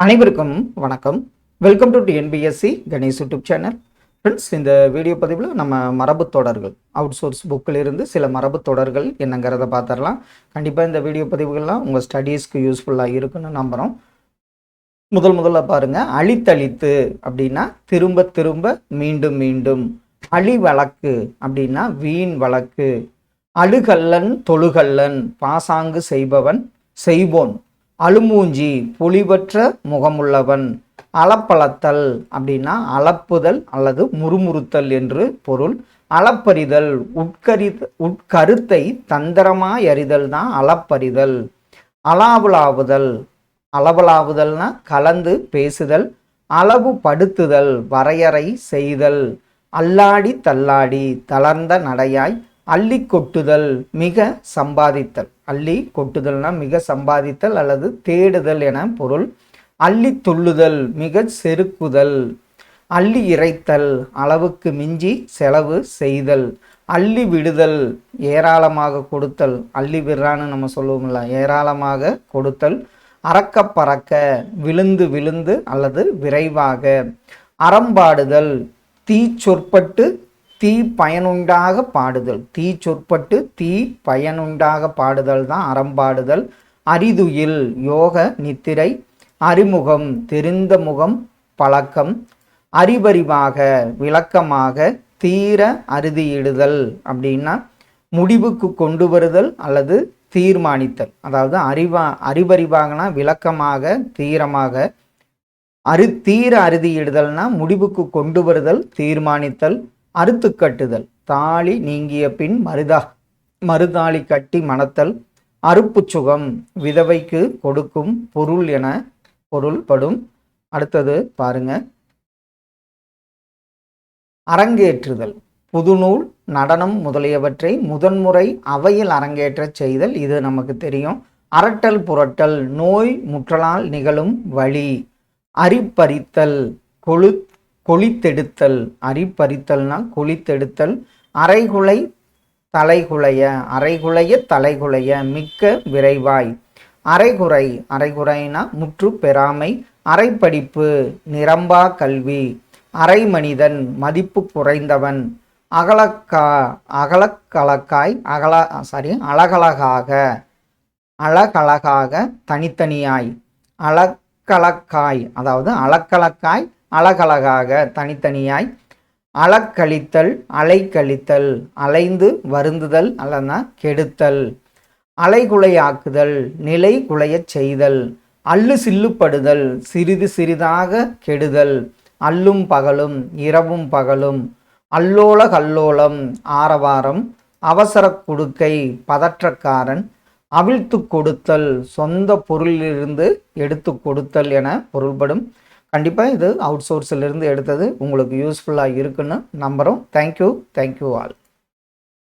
அனைவருக்கும் வணக்கம். Welcome to TNPSC Ganesh YouTube channel friends இந்த வீடியோ பதிவில் நம்ம மரபு தொடர்கள் அவுட் சோர்ஸ் புக்கில் இருந்து சில மரபு தொடர்கள் என்னங்கிறத பார்த்துடலாம் கண்டிப்பாக இந்த வீடியோ பதிவுகள்லாம் உங்கள் ஸ்டடீஸ்க்கு யூஸ்ஃபுல்லாக இருக்குன்னு நம்புகிறோம் முதல் முதல்ல பாருங்கள் அழித்தழித்து அப்படின்னா திரும்ப திரும்ப மீண்டும் மீண்டும். அழி வழக்கு அப்படின்னா வீண் வழக்கு. அழுகல்லன் தொழுகல்லன் பாசாங்கு செய்பவன் செய்வோன். அழுமூஞ்சி பொலிவற்ற முகமுள்ளவன் அளப்பளத்தல் அப்படின்னா அளப்புதல் அல்லது முறுமுறுத்தல் என்று பொருள். அளப்பறிதல் உட்கரி உட்கருத்தை தந்திரமாய் அறிதல் தான் அளப்பறிதல். அலாவுலாவுதல் அளவலாவுதல்னா கலந்து பேசுதல். அளவு படுத்துதல் வரையறை செய்தல். அல்லாடி தள்ளாடி தளர்ந்த நடையாய் அள்ளி கொட்டுதல் மிக சம்பாதித்தல். அள்ளி கொட்டுதல்னா மிக சம்பாதித்தல் அல்லது தேடுதல் என பொருள். அள்ளி துள்ளுதல் மிக செருக்குதல். அள்ளி இறைத்தல் அளவுக்கு மிஞ்சி செலவு செய்தல். அள்ளி விடுதல் ஏராளமாக கொடுத்தல். அள்ளி விடுறான்னு நம்ம சொல்லுவோம்ல ஏராளமாக கொடுத்தல். அறக்க பறக்க விழுந்து விழுந்து அல்லது விரைவாக. அறம்பாடுதல் தீ சொற்பட்டு தீ பயனுண்டாக பாடுதல். தீ சொற்பட்டு தீ பயனுண்டாக பாடுதல் தான் அறம்பாடுதல். அரிதுயில் யோக நித்திரை அறிமுகம் தெரிந்த முகம் பழக்கம். அறிவறிவாக விளக்கமாக தீர அறுதியிடுதல் அப்படின்னா முடிவுக்கு கொண்டு வருதல் அல்லது தீர்மானித்தல். அதாவது அறிவா அறிவறிவாகனா விளக்கமாக தீரமாக அரு தீர அறுதியிடுதல்னா முடிவுக்கு கொண்டு வருதல் தீர்மானித்தல். அறுத்து கட்டுதல். தாலி நீங்கிய பின் மருதா. மறுதாளி கட்டி மணத்தல். அறுப்பு சுகம் விதவைக்கு கொடுக்கும் பொருள் என பொருள்படும். அடுத்தது பாருங்க. அரங்கேற்றுதல். புதுநூல் நடனம் முதலியவற்றை முதன்முறை அவையில் அரங்கேற்றச் செய்தல். இது நமக்கு தெரியும். அரட்டல் புரட்டல் நோய் முற்றலால் நிகழும் வழி. அரிப்பறித்தல் கொழுத் கொளித்தெடுத்தல் அரிப்பறித்தல்னால் கொளித்தெடுத்தல் அரைகுலை தலைகுலைய அரைகுலைய தலைகுலைய மிக்க விரைவாய். அரைகுறை அரைகுறைனா முற்று பெறாமை அரைப்படிப்பு நிரம்பா கல்வி. அரை மனிதன் மதிப்பு குறைந்தவன். அகலக்கா அகலக்கலக்காய் அகல சாரி அழகழகாக அழகழகாக தனித்தனியாய். அழக்கலக்காய் அதாவது அழக்கலக்காய் அழகழகாக தனித்தனியாய் அளக்கழித்தல் அலைக்கழித்தல் அலைந்து வருந்துதல் அல்லனா கெடுத்தல் அலைகுலையாக்குதல் நிலை குலையச் செய்தல் அள்ளு சில்லுப்படுதல் சிறிது சிறிதாக கெடுதல் அல்லும் பகலும் இரவும் பகலும் அல்லோல கல்லோலம் ஆரவாரம் அவசர குடுக்கை பதற்றக்காரன் அவிழ்த்து கொடுத்தல் சொந்த பொருளிலிருந்து எடுத்து கொடுத்தல் என பொருள்படும். கண்டிப்பாக இது அவுட் சோர்ஸிலிருந்து எடுத்தது. உங்களுக்கு யூஸ்ஃபுல்லாக இருக்குன்னு நம்புகிறோம் தேங்க்யூ தேங்க்யூ ஆல்